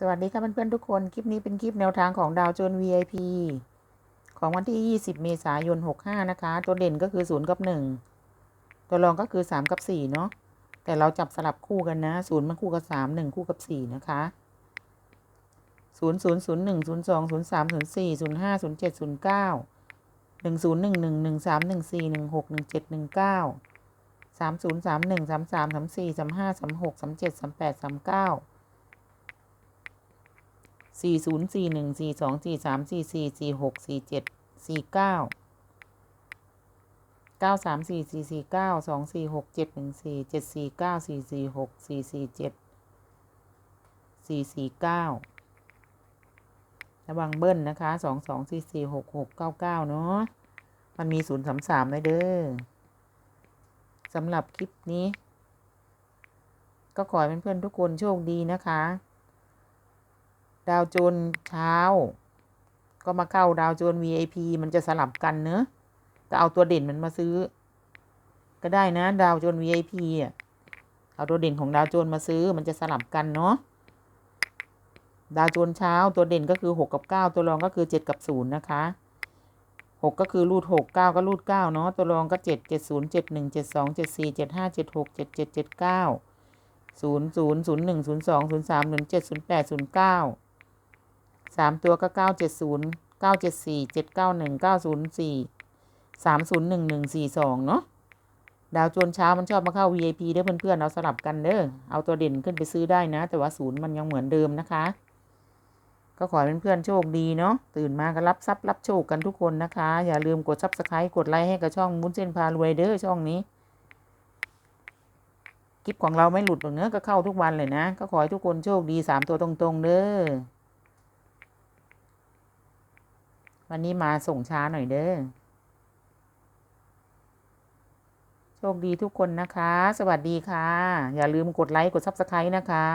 สวัสดีค่ะเพื่อนๆทุกคน คลิปนี้เป็นคลิปแนวทางของดาวโจน VIP ของวันที่ 20 เมษายน 65 นะคะ ตัวเด่นก็คือ 0 กับ 1 ตัวรองก็คือ 3 กับ 4 เนาะ แต่เราจับสลับคู่กันนะ 0 มันคู่กับ 3 1 คู่กับ 4 นะคะ 0 0 0 1 0 2 0 3 0 4 0 5 0 7 0 9 1 0 1 1 1 3 1 4 1 6 1 7 1 9 3 0 3 1 3 3 3 4 3 5 3 6 3 7 3 8 3 9 สี่ศูนย์สี่หนึ่งสี่สองสี่สามสี่สี่สี่หกสี่เจ็ดสี่เก้าเก้าสามสี่สี่สี่เก้าสองสี่หกเจ็ดหนึ่งสี่เจ็ดสี่เก้าสี่สี่หกสี่สี่เจ็ดสี่สี่เก้าระวังเบิ้ลนะคะสองสองสี่สี่หกหกเก้าเก้าเนาะมันมีศูนย์สามสามเลยเด้อสำหรับคลิปนี้ ก็ขอให้เพื่อนๆทุกคนโชคดีนะคะ ดาวโจนเช้า ก็มาเข้าดาวโจน VIP มันจะสลับกันเนอะแต่เอาตัวเด่นมันมาซื้อ ก็ได้นะ ดาวโจน VIP อะเอาตัวเด่นของดาวโจนมาซื้อมันจะสลับกันเนาะดาวโจนเช้าตัวเด่นก็คือ 6 กับ 9 ตัวรองก็คือ 7 กับ 0 นะคะ 6 ก็คือรูด 6 9 ก็รูด 9 เนาะตัวรองก็ 7 7 0 7 1 7 2 7 4 7 5 7 6 7 7 7 9 0 0 0 1 0 2 0 3 0 7 0 8 0 9 สามตัวก็เก้าเจ็ดศูนย์เก้าเจ็ดสี่เจ็ดเก้าหนึ่งเก้าศูนย์สี่สามศูนย์หนึ่งหนึ่งสี่สองเนาะดาวโจนเช้ามันชอบมาเข้า VIP เด้อเพื่อนๆเอาสลับกันเด้อเอาตัวเด่นขึ้นไปซื้อได้นะ แต่ว่าศูนย์มันยังเหมือนเดิมนะคะ ก็ขอให้เพื่อนๆโชคดีเนาะตื่นมาก็รับทรัพย์รับโชคกันทุกคนนะคะ อย่าลืมกดซับสไครต์กดไลค์ให้กับช่องมุ้นเส้นพารวยเด้อช่องนี้คลิปของเราไม่หลุดหรอกเนื้อะก็เข้าทุกวันเลยนะ ก็ขอให้ทุกคนโชคดีสามตัวตรงๆเด้อ วันนี้มาส่งช้าหน่อยเด้อ โชคดีทุกคนนะคะ สวัสดีค่ะ อย่าลืมกดไลค์ กดซับสไครต์นะคะ